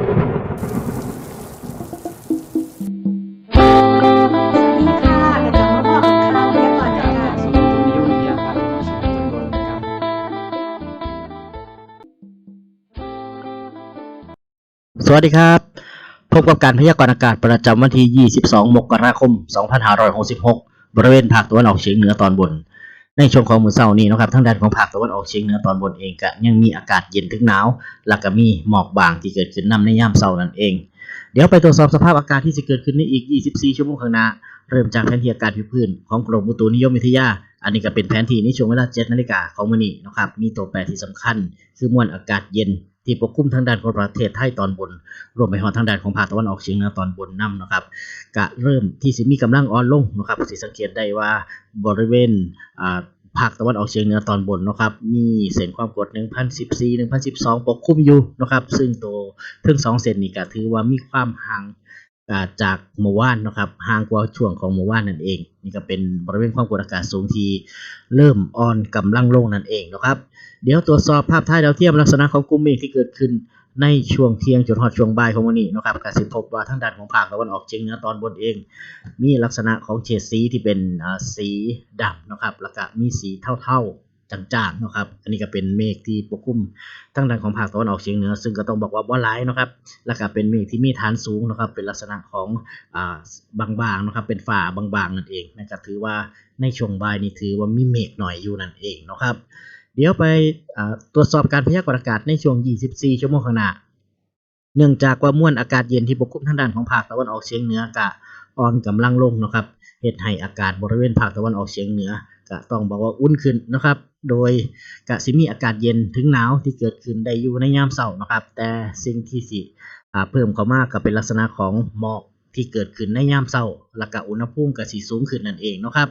สวัสดีค่ะกระจาบอกกับข่าวพยากรณ์อากาศสมุทรนิยมวิทยาภาพักตอนบนนะครับสวัสดีครับ พบกับการพยากรณ์อากาศประจำวันที่ 22 มกราคม 2566 บริเวณภาคตะวันออกเฉียงเหนือตอนบน ในช่วงของมื้อเช้านี้นะครับทางด้านของภาคตะวันออกเฉียงเหนือตอนบนเองก็ยังมีอากาศเย็นถึงหนาวแล้วก็มีหมอกบางที่เกิดขึ้นนำในยามเช้านั่นเอง เดี๋ยวไปตรวจสอบสภาพอากาศที่จะเกิดขึ้นในอีก 24 ชั่วโมงข้างหน้า เริ่มจากแผนที่อากาศพื้นของกรมอุตุนิยมวิทยา อันนี้ก็เป็นแผนที่ในช่วงเวลา7นาฬิกาของมื้อนี้นะครับ มีตัวแปรที่สำคัญ คือมวลอากาศเย็นที่ปกคลุมทางด้านของประเทศไทยตอนบน รวมไปฮอดทางด้านของภาคตะวันออกเฉียงเหนือตอนบนนํนะครับก็เริ่มที่สิมีกำลังอ่อนลงนะครับสิสังเกตได้ว่าบริเวณอ่าภาคตะวันออกเฉียงเหนือตอนบนนะครับมีเส้นความกด 1014 1012 ปกคลุมอยู่นะครับซึ่งตัวทั้งสองเส้นนี้ก็ถือว่ามีความห่าง จากเมื่อวานนะครับห่างกว่าช่วงของเมื่อวานนั่นเอง นี่ก็เป็นบริเวณความกดอากาศสูงที่เริ่มอ่อนกำลังลงนั่นเองนะครับ เดี๋ยวตรวจสอบภาพถ่ายดาวเทียมลักษณะของกลุ่มเมฆที่เกิดขึ้นในช่วงเที่ยงจนฮอดช่วงบ่ายของวันนี้นะครับก็สิพบว่าทางด้านของภาคตะวันออกเฉียงเหนือตอนบนเอง มีลักษณะของเฉดสีที่เป็นสีดำนะครับแล้วก็มีสีเท่าๆ จางๆนะครับ อันนี้ก็เป็นเมฆที่ปกคลุมทางด้านของภาคตะวันออกเฉียงเหนือ ซึ่งก็ต้องบอกว่าบ่หลายนะครับ แล้วก็เป็นเมฆที่มีฐานสูงนะครับ เป็นลักษณะของอ่าบางๆนะครับ เป็นฝ่าบางๆนั่นเองนะครับ ถือว่าในช่วงบ่ายนี้ถือว่ามีเมฆหน่อยอยู่นั่นเองนะครับ เดี๋ยวไปตรวจสอบการพยากรณ์อากาศในช่วง 24 ชั่วโมงข้างหน้า เนื่องจากว่ามวลอากาศเย็นที่ปกคลุมทางด้านของภาคตะวันออกเฉียงเหนือกะอ่อนกำลังลงนะครับเฮ็ดให้อากาศบริเวณภาคตะวันออกเฉียงเหนือก็ต้องบอกว่าอุ่นขึ้นนะครับ โดยกะสิมีอากาศเย็นถึงหนาวที่เกิดขึ้นได้อยู่ในยามเช้านะครับ แต่สิ่งที่สิอ่เพิ่มเข้ามาก็เป็นลักษณะของหมอกที่เกิดขึ้นในยามเช้าแล้วก็อุณหภูมิก็สิสูงขึ้นนั่นเองนะครับ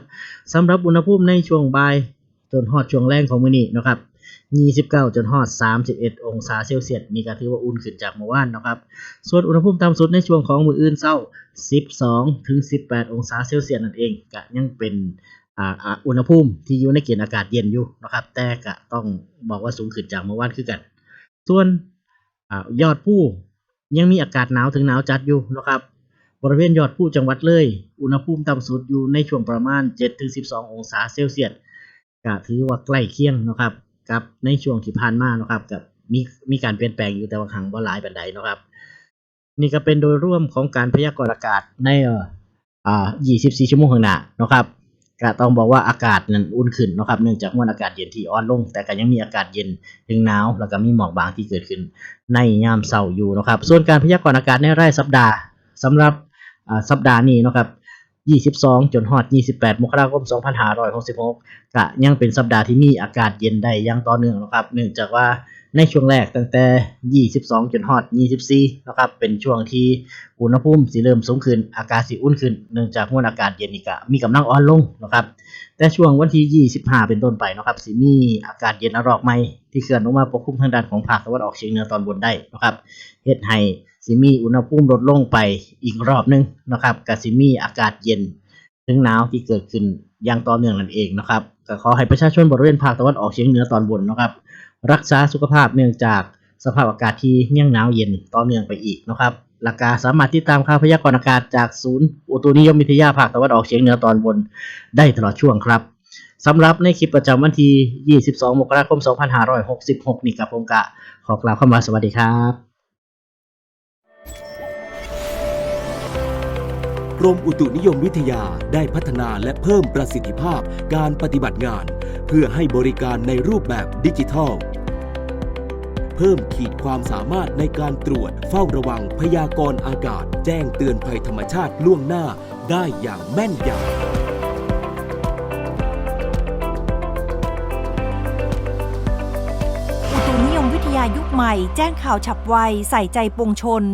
สำหรับอุณหภูมิในช่วงบ่ายจนฮอดช่วงแรงของมื้อนี้นะครับ29 จนฮอด 31 องศาเซลเซียสนี่ก็ถือว่าอุ่นขึ้นจากเมื่อวานนะครับ ส่วนอุณหภูมิต่ำสุดในช่วงของมื้ออื่นเช้า 12 ถึง 18 องศาเซลเซียสนั่นเองก็ยังเป็นอ่าอ่าอุณหภูมิที่อยู่ในเกณฑ์อากาศเย็นอยู่นะครับ แต่ก็ต้องบอกว่าสูงขึ้นจากเมื่อวานคือกัน ส่วนอยอดผู้ยังมีอากาศหนาวถึงหนาวจัดอยู่นะครับบริเวณยอดผู้จังหวัดเลย อุณหภูมิต่ำสุดอยู่ในช่วงประมาณ 7-12 องศาเซลเซียสก็ถือว่าใกล้เคียงนะครับกับในช่วงที่ผ่านมานะครับกับมีมีการเปลี่ยนแปลงอยู่แต่ว่าครั้งบ่หลายปานใดนะครับ นี่ก็เป็นโดยรวมของการพยากรณ์อากาศในเอ่ออ่า24 ชั่วโมงข้างหน้านะครับ ก็ต้องบอกว่าอากาศนั้นอุ่นขึ้นนะครับเนื่องจากมวลอากาศเย็นที่อ่อนลง แต่ก็ยังมีอากาศเย็นถึงหนาวแล้วก็มีหมอกบางที่เกิดขึ้น ในยามเช้าอยู่นะครับ ส่วนการพยากรณ์อากาศในรายสัปดาห์สำหรับสัปดาห์นี้นะครับ22 จนฮอด 28 มกราคม 2566 ก็ยังเป็นสัปดาห์ที่มีอากาศเย็นได้อย่างต่อเนื่องนะครับ เนื่องจากว่า ในช่วงแรกตั้งแต่ 22จนฮอด 24 นะครับ เป็นช่วงที่อุณหภูมิสิเริ่มสูงขึ้น อากาศสิอุ่นขึ้น เนื่องจากมวลอากาศเย็นนี่ก็มีกำลังอ่อนลงนะครับ แต่ช่วงวันที่ 25 เป็นต้นไปนะครับสิมีอากาศเย็นรอกใหม่ที่เคลื่อนลงมาปกคลุมทางด้านของภาคตะวันออกเฉียงเหนือตอนบนได้นะครับเฮ็ดให้สิมีอุณหภูมิลดลงไปอีกรอบหนึงนะครับก็สิมีอากาศเย็น ถึงหนาวที่เกิดขึ้นอย่างต่อเนื่องนั่นเองนะครับก็ขอให้ประชาชนบริเวณภาคตะวันออกเฉียงเหนือตอนบนนะครับ รักษาสุขภาพเนื่องจากสภาพอากาศที่ยังหนาวเย็นต่อเนื่องไปอีกนะครับหลักการสามารถติดตามข่าวพยากรณ์อากาศจากศูนย์อุตุนิยมวิทยาภาคตะวันออกเฉียงเหนือตอนบนได้ตลอดช่วงครับสำหรับในคลิปประจำวันที่ 22 มกราคม 2566 นี่กับผมกะ ขอกล่าวคำว่าสวัสดีครับ กรมอุตุนิยมวิทยาได้พัฒนาและเพิ่มประสิทธิภาพการปฏิบัติงาน เพื่อให้บริการในรูปแบบดิจิทัล เพิ่มขีดความสามารถในการตรวจเฝ้าระวังพยากรณ์อากาศ แจ้งเตือนภัยธรรมชาติล่วงหน้าได้อย่างแม่นยำอุตุนิยมวิทยายุคใหม่แจ้งข่าวฉับไว ใส่ใจปวงชน